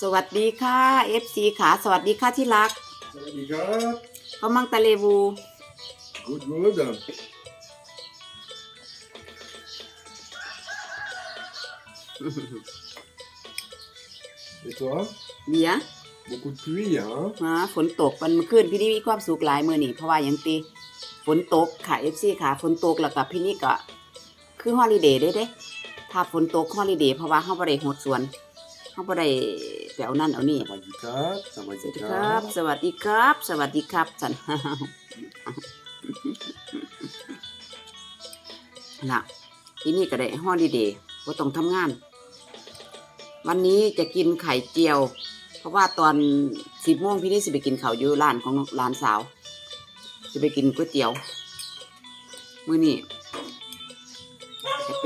สวัสดีค่ะ FC ขาสวัสดีค่ะที่รัก สวัสดีครับเขามังตะเลวู good good et toi เบียร์ beaucoup de pluie hein ฮะฝนตกวันเมื่อคืนพี่นี่มีความสุขหลายมือนี่เพราะว่าหยังตีฝนตกค่ะ FC ขาฝนตกแล้วกับพี่นี่ก็คือฮอลิเดย์ได้เด้ถ้าฝนตกฮอลิเดย์เพราะว่าเฮาบ่ได้โหดสวน เฮาบ่ได้ไปเอานั่นเอานี่ ça m'a dit 4 ça m'a สวัส dit ดีครับ4สวัสดีครับ สวัสดีครับสันน่ะที่นี่ก็ได้ฮอลิเดย์ว่าต้องทำงาน วันนี้จะกินไข่เจียว เพราะว่าตอนสิบโมงพี่นี่สิไปกินข้าวอยู่ร้านของร้านสาวจะไปกินก๋วยเตี๋ยวมื้อนี้จะไป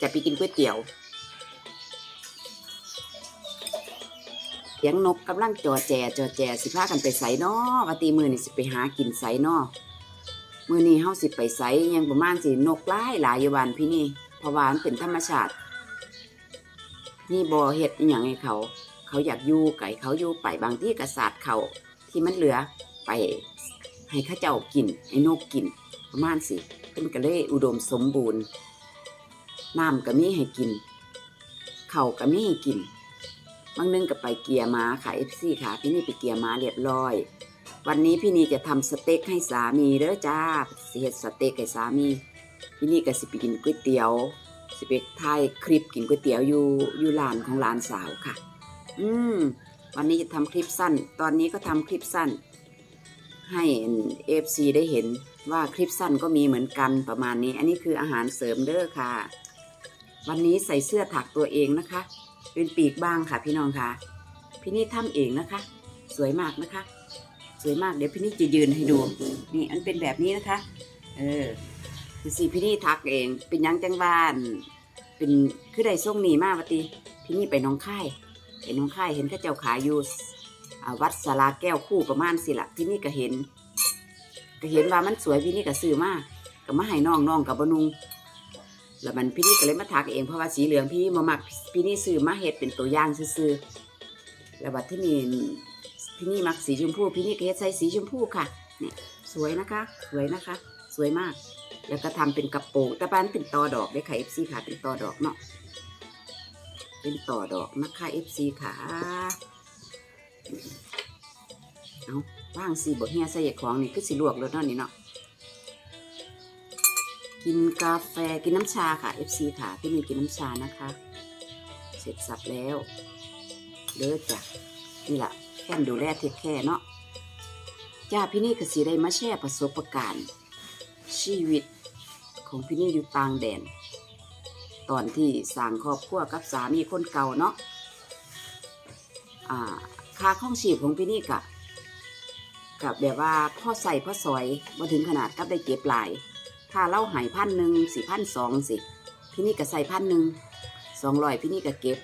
จะไปกินก๋วยเตี๋ยว สียงนกกำลังจอแจจอแจสิพากันไปไสนอว่าตีมือนี่สิไปหากินไสนอมือนี้เฮาสิไปไสยังประมาณสินกหลายหลายอยู่บ้านพี่นี่เพราะว่ามันเป็นธรรมชาติ นี่บ่เฮ็ดอหย่างให้เขา เขาอยากอยู่ไก่เขาอยู่ไปบางที่กระสาดเขาที่มันเหลือไปให้ข้าเจ้ากินให้นกกิน ประมาณสิเพิ่นก็เลยอุดมสมบูรณ์น้ำก็มีให้กินเขาก็มีให้กิน บางนึงก็ไปเกียร์ม้าค่ะ FC ค่ะ พี่นี่ไปเกียร์ม้าเรียบร้อย วันนี้พี่นี่จะทำสเต็กให้สามีเด้อจ้าสิเฮ็ดสเต็กให้สามี พี่นี่ก็สิไปกินก๋วยเตี๋ยว สิไปถ่ายคลิปกินก๋วยเตี๋ยวอยู่อยู่ร้านของร้านสาวค่ะ อืมวันนี้จะทำคลิปสั้น ตอนนี้ก็ทำคลิปสั้น ให้เอฟซีได้เห็นว่าคลิปสั้นก็มีเหมือนกันประมาณนี้ อันนี้คืออาหารเสริมเด้อค่ะ วันนี้ใส่เสื้อถักตัวเองนะคะ เป็นปีกบ้างค่ะ พี่น้องค่ะ พี่นี่ทำเองนะคะ สวยมากนะคะ สวยมากเดี๋ยวพี่นี่จะยืนให้ดู นี่อันเป็นแบบนี้นะคะ เออคือสิพี่นี่ทักเอง เป็นยังจังบ้าน เป็นคือได้ส่งหนีมากวะติพี่นี่ไปน้องค่ายไปน้องค่ายเห็นข้าเจ้าขายอยู่วัดสาราแก้วคู่ประมาณสิละพี่นี่ก็เห็น ก็เห็นว่ามันสวยพี่นี่ก็ซื้อมากก็มาให้น้องน้องกับบนุง แล้วมันพี่นี่ก็เลยมาถักเองเพราะว่าสีเหลืองพี่มามักพี่นี่ซื้อมาเห็ดเป็นตัวอย่างซื้อแล้วบัดที่นี่พี่นี่มักสีชมพูพี่นี่ก็เฮ็ดใส่สีชมพูค่ะเนี่ยสวยนะคะ สวยนะคะ สวยมาก แล้วก็ทำเป็นกระโปรงแต่บ้านเป็นตอดอกได้ค่ะ FC ค่ะ เป็นตอดอกเนาะเป็นต่อดอกนะคะ FC ค่ะเอาว่างสีบทเฮียใส่ของนี่คือสีลวกแล้วเนาะนี่เนาะ กินกาแฟกินน้ำชาค่ะ FC ค่ะพี่มีกินน้ำชานะคะ เสร็จสับแล้วเด้อจ้ะนี่แหละแค่ดูแลเทคแค่เนาะจ้าพี่นี่ก็สีได้มาแชร์ประสบการณ์ ชีวิตของพี่นี่อยู่ต่างแดน ตอนที่สร้างครอบครัวกับสามีคนเก่าเนาะอ่าค่าข้องชีพของพี่นี่กะกับแบบว่าพ่อใส่พ่อซอยมาถึงขนาดกับได้เก็บหลาย ถ้าเล่าหายพันหนึ่งสี่พันสองสิพี่นี่ก็ใส่พันหนึ่งสองร้อยพี่นี่ก็เก็บ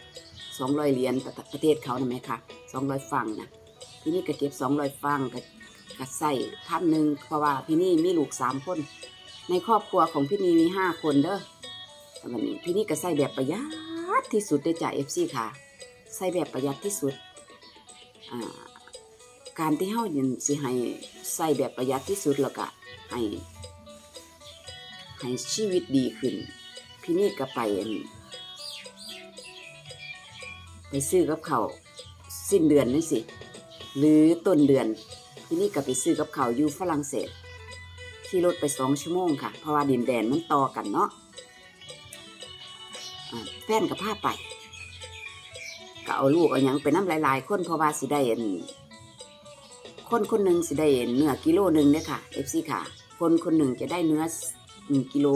สองร้อยเหรียญประประเทศเขานะไหมคะสองร้อยฟังนะพี่นี่ก็เก็บสองร้อยฟังก็ก็ใส่พันหนึ่งเพราะว่าพี่นี่มีลูกสามคน ในครอบครัวของพี่นี่มีห้าคนเด้อวันนี้พี่นี่ก็ใส่แบบประหยัดที่สุดได้จากเอฟซีค่ะ ใส่แบบประหยัดที่สุดการที่เฮายินสิให้ใส่แบบประหยัดที่สุดแล้วก็ให้ ให้ชีวิตดีขึ้น พี่นี่ก็ไปอันไปซื้อกับเขาสิ้นเดือนนี่สิ หรือต้นเดือน พี่นี่ก็ไปซื้อกับเขาอยู่ฝรั่งเศสขี่รถไปสองชั่วโมงค่ะ เพราะว่าดินแดนมันต่อกันเนาะแฟนกับพาไปก็เอาลูกเอาหยังไปน้ำหลายๆ คนเพราะว่าสิได้อั่นคนคนหนึ่งสิได้เนื้อกิโลหนึ่งเด้อค่ะเอฟซีค่ะ คนคนหนึ่งจะได้เนื้อ หนึ่งกิโล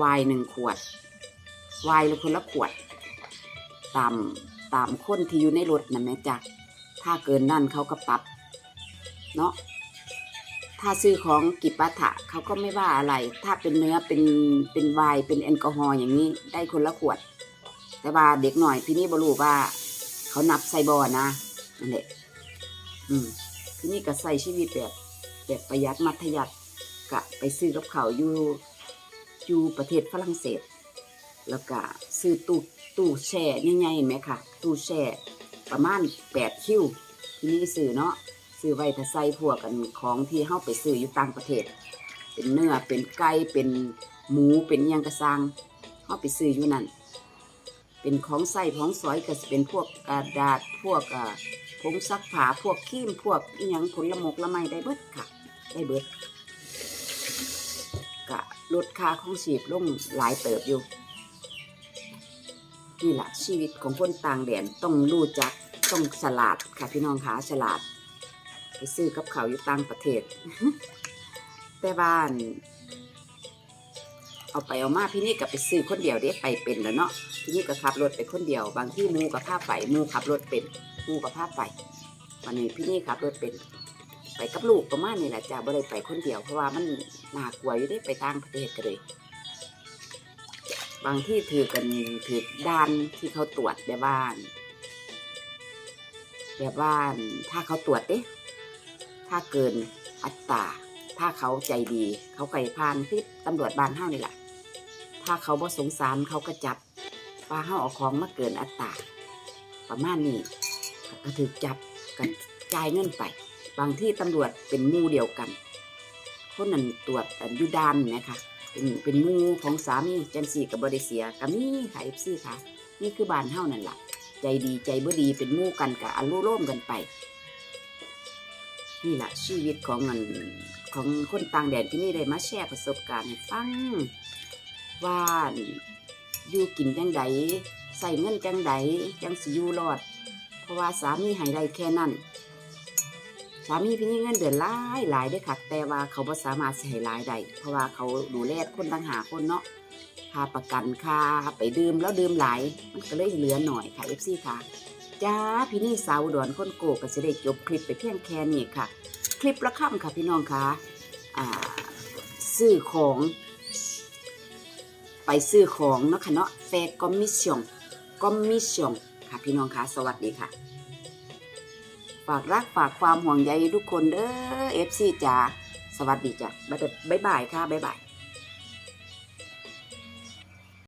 วายหนึ่งขวดวายละคนละขวด ตามตามคนที่อยู่ในรถนะแม่จ๊ะถ้าเกินนั่นเขาก็ปรับ เนาะถ้าซื้อของกิปาถะเขาก็ไม่ว่าอะไร ถ้าเป็นเนื้อเป็นเป็นไวน์เป็นแอลกอฮอล์อย่างนี้ได้คนละขวด แต่ว่าเด็กหน่อยพี่นี่บรูว่า เขานับใส่บอนะนั่นแหละอืมพี่นี่ก็ใส่ชีวิตแบบแบบประหยัดมัธยัติ กะไปซื้อกับเขาอยู่อยู่ประเทศฝรั่งเศส แล้วก็ซื้อตู้ตู้แช่ใหญ่ๆเห็นไหมคะตู้แช่ประมาณแปดคิวที่นี่ซื้อเนาะซื้อไว้ถ้าใส่พวกกันของที่เฮาไปซื้ออยู่ต่างประเทศ เป็นเนื้อเป็นไก่เป็นหมูเป็นยังกระซังเฮาไปซื้ออยู่นั่นเป็นของใส่ของสอยก็เป็นพวกกระดาษพวกผงซักผ้าพวกครีมพวกอิหยังผละมกละไม้ได้เบิดค่ะ ได้เบิด ลดค่าของชีพลงหลายเติบอยู่ นี่แหละชีวิตของคนต่างแดนต้องรู้จักต้องฉลาดค่ะพี่น้องคะฉลาด ไปซื้อกับเขาอยู่ต่างประเทศ แต่บ้าน เอาไปเอามาพี่นี่ก็ไปซื้อคนเดียวเด้ไปเป็นแล้วเนาะพี่นี่ก็ขับรถไปคนเดียว บางที่มูกับผ้าไปมูขับรถเป็นมูกับผ้าไปวันนี้พี่นี่ขับรถเป็น ไปกับลูกประมาณนี้แหละจ้าบ่ได้ไปคนเดียวเพราะว่ามันน่ากลัวอยู่ได้ไปต่างประเทศกันเลย บางที่ถือกันถือด้านที่เขาตรวจแบบบ้านแบบบ้านถ้าเขาตรวจเด้ถ้าเกินอัตราถ้าเขาใจดี เขาไก่พานที่ตำรวจบ้านเฮานี่แหละถ้าเขาบ่สงสารเขาก็จับว่าเฮาเอาของมาเกินอัตราประมาณนี้ก็ถือจับกันจ่ายเงินไป บางที่ตำรวจเป็นมู่เดียวกันคนนั้นตรวจยูดานนะคะเป็นเป็นมู่ของสามีจังสี่กับบริเสียกับมีค่ะเอฟซีค่ะ นี่คือบ้านเฮานั่นแหละใจดีใจบ่ดีเป็นมู่กันกับอนุโลมกันไป นี่แหละชีวิตของมันของคนต่างแดนที่นี่ได้มาแชร์ประสบการณ์ให้ฟังว่าอยู่กินจังใดใส่เงินจังใดจังสิอยู่รอด เพราะว่าสามีให้ได้แค่นั้น สามีพี่นี่เงินเดือนหลายหลายได้อค่ะ แต่ว่าเขาบ่สามารถให้หลายได้เพราะว่าเขาดูแลคนต่างหาคนเนาะค่าประกันค่าไปดื่มแล้วดื่มหลายมันก็เลยเหลือหน่อยค่ะ FC ค่ะจ้าพี่นี่สาวดอนคนโกก็จะได้จบคลิปไปเพียงแค่นี้ค่ะ คลิปละค่ำค่ะพี่น้องค่ะอ่าซื้อของ ไปซื้อของเนาะค่ะเนาะแฟร์คอมมิชชั่นคอมมิชชั่นค่ะพี่น้องค่ะสวัสดีค่ะ ฝากรักฝากความห่วงใยทุกคนเด้อเอฟซีจ๋าสวัสดีจ้ะบ๊ายบายค่ะบ๊ายบาย